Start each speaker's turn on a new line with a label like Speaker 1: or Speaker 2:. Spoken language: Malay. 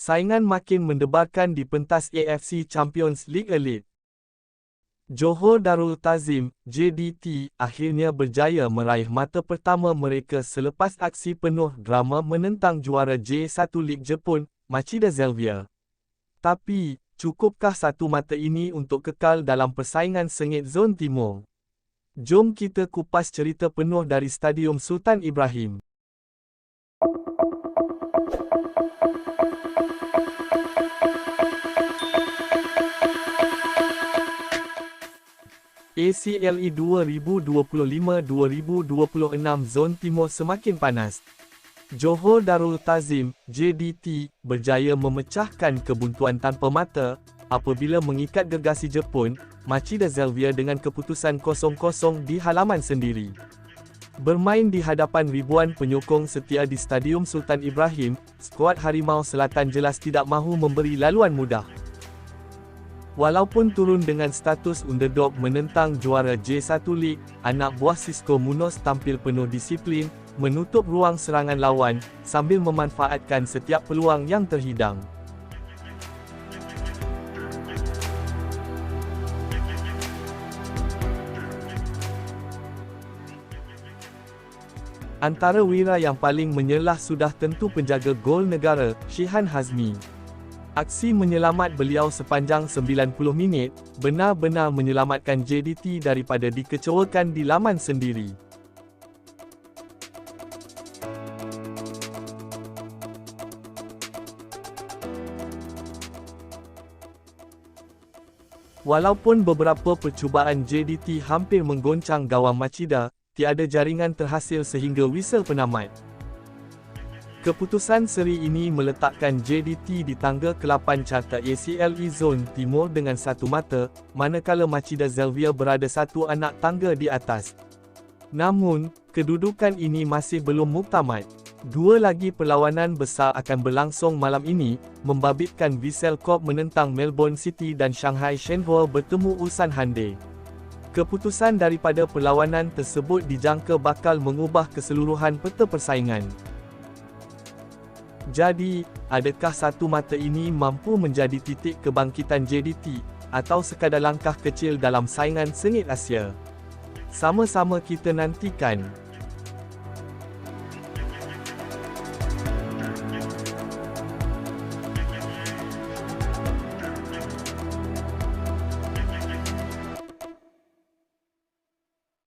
Speaker 1: saingan makin mendebarkan di pentas AFC Champions League Elite. Johor Darul Tazim, JDT, akhirnya berjaya meraih mata pertama mereka selepas aksi penuh drama menentang juara J1 Lig Jepun, Machida Zelvia. Tapi, cukupkah satu mata ini untuk kekal dalam persaingan sengit Zon Timur? Jom kita kupas cerita penuh dari Stadium Sultan Ibrahim. ACLE 2025-2026 Zon Timur semakin panas. Johor Darul Tazim, JDT, berjaya memecahkan kebuntuan tanpa mata apabila mengikat gegasi Jepun, Machida Zelvia dengan keputusan 0-0 di halaman sendiri. Bermain di hadapan ribuan penyokong setia di Stadium Sultan Ibrahim, skuad Harimau Selatan jelas tidak mahu memberi laluan mudah. Walaupun turun dengan status underdog menentang juara J1 League, anak buah Cisco Munoz tampil penuh disiplin, menutup ruang serangan lawan, sambil memanfaatkan setiap peluang yang terhidang. Antara wira yang paling menyelah sudah tentu penjaga gol negara, Shihan Hazmi. Aksi menyelamat beliau sepanjang 90 minit, benar-benar menyelamatkan JDT daripada dikecewakan di laman sendiri. Walaupun beberapa percubaan JDT hampir menggoncang gawang Machida, tiada jaringan terhasil sehingga whistle penamat. Keputusan seri ini meletakkan JDT di tangga ke-8 carta ACLE Zone Timur dengan satu mata, manakala Machida Zelvia berada satu anak tangga di atas. Namun, kedudukan ini masih belum muktamad. Dua lagi perlawanan besar akan berlangsung malam ini, membabitkan Vissel Corp menentang Melbourne City dan Shanghai Shenhua bertemu Ulsan Hyundai. Keputusan daripada perlawanan tersebut dijangka bakal mengubah keseluruhan peta persaingan. Jadi, adakah satu mata ini mampu menjadi titik kebangkitan JDT, atau sekadar langkah kecil dalam saingan sengit Asia? Sama-sama kita nantikan.